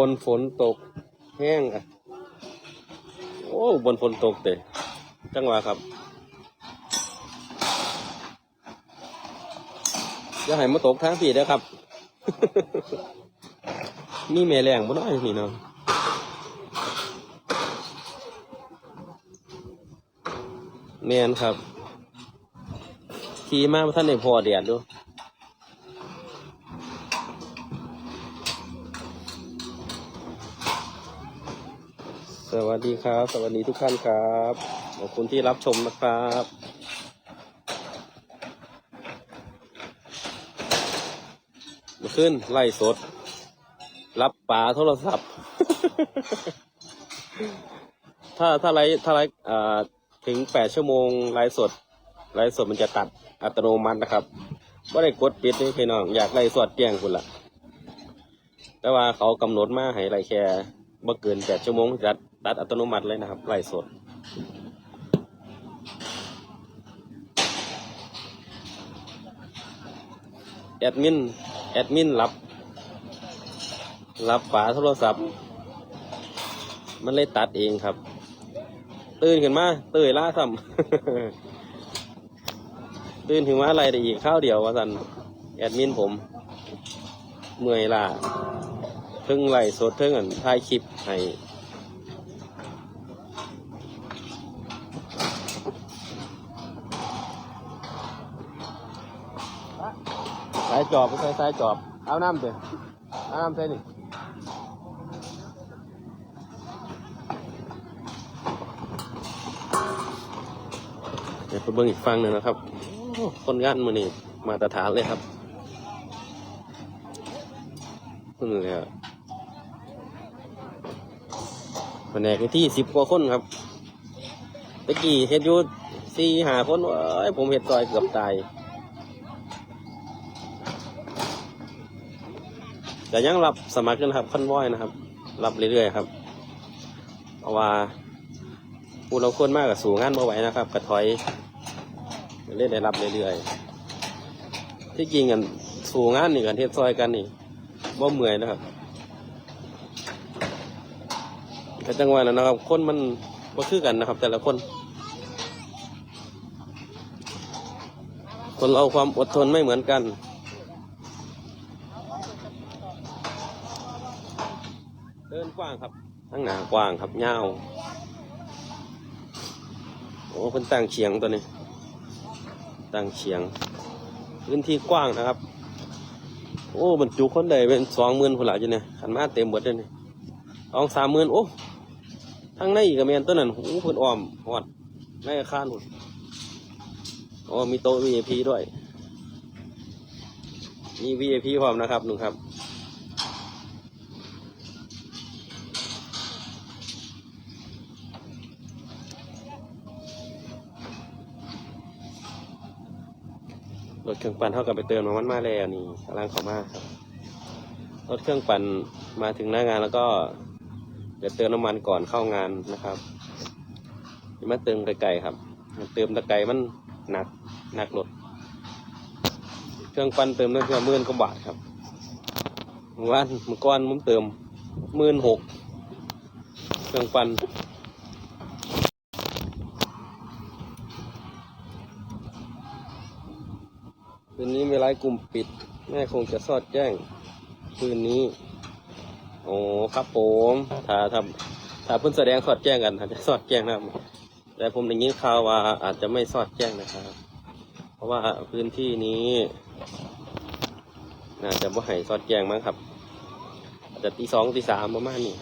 อุบลฝนตกแห้งอะ โอ้บลฝนตกเตะจังหวะครับจะให้มาตกทางผีได้อครับ มีแม่แรงบ่น้อยนี่เนาะแมนครับขี่มาท่านได้พอแดดดู สวัสดีครับ สวัสดีทุกท่านครับ ขอบคุณที่รับชมนะครับมาขึ้นไล่สด รับป๋าโทรศัพท์ ถ้าถ้าไลฟ์ถ้าไลฟ์อ่าถึงแปดชั่วโมงไลฟ์สด ไลฟ์สดมันจะตัดอัตโนมัตินะครับว่าได้กดปิดนี่พี่น้องอยากไลฟ์สดแจ้งคุณละแต่ว่าเขากำหนดมาให้ไลฟ์แค่บ่เกินแปดชั่วโมงตัด ตัดอัตโนมัติเลยนะครับไลฟ์สด แอดมิน แอดมินรับ รับฝาโทรศัพท์ มันเลยตัดเองครับ ตื่นขึ้นมาเตยล่าซ้ำตื่นถึงมาอะไรได้อีกข้าวเดียวว่าสันแอดมินผม เมื่อยล่าเพิ่งไล่สดเพิ่งอันถ่ายคลิปให้ายจอบไม่ใช่สายจอบ เอาน้ำเถอะเอาน้ำใส่นี่เดี๋ยวไปเบิ่งอีกฟังหนึ่งนะครับโอ้คนงานมือนี่มาตรฐานเลยครับนี่เลยอะแผนกที่สิบกว่าคนครับตะกี้เฮ็ดยูสี่หาคนเว้ยผมเฮ็ดซอยเกือบตาย แต่ยังรับสมัครกันครับคอนวอยนะครับ รับเรื่อยๆครับเพราะว่าผู้เราคนมากกับสู่งานมาไหวนะครับกระถอยเล่นได้รับเรื่อยๆที่จริงกันสู่งานนี่กันเทศซอยกันนี่บ่เมื่อยนะครับก็จังหวะนั้นนะครับ คนมันก็คือกันนะครับ แต่ละคน คนเราความอดทนไม่เหมือนกัน เดินกว้างครับ ทั้งหนากว้างครับยาวโอ้เพิ่นตั้งเฉียงตัวนี้ ตั้งเฉียง พื้นที่กว้างนะครับ โอ้บรรจุคนได้เป็นสองหมื่นคนละจ้ะเนี่ยขันมาเต็มหมดเลยนี่สองสามหมื่นโอ้ทั้งในอีกกระเมนตัวนั้นโอ้เพิ่นอ้อมหอดในอาคารหุ่นโอ๋อมีโต๊ะ VIP ด้วย มี VIP พร้อมนะครับนุ่งครับ รถเครื่องปั่นเท่ากับไปเติมน้ำมันมาแล้วนี่กำลังเข้ามาครับรถเครื่องปั่นมาถึงหน้างานแล้วก็เดี๋ยวเติมน้ำมันก่อนเข้างานนะครับอย่ามาเติมไกลๆครับเติมตะไกลมันหนักหนักรถเครื่องปั่นเติมนั่นคือหมื่นกว่าบาทครับเมื่อวานเมื่อก่อนผมเติมหมื่นหกเครื่องปั่น คืนนี้มีไลฟ์กลุ่มปิด แม่คงจะสอดแจ้ง คืนนี้ โอ้ครับผมถ้าถ้าถ้าเพิ่นแสดงสอดแจ้งกันอาจจะสอดแจ้งนะครับ แต่ผมได้ยินข่าวว่าอาจจะไม่สอดแจ้งนะครับ เพราะว่าพื้นที่นี้น่าจะบ่ให้สอดแจ้งมั้งครับอาจจะตีสองตีสามประมาณนี้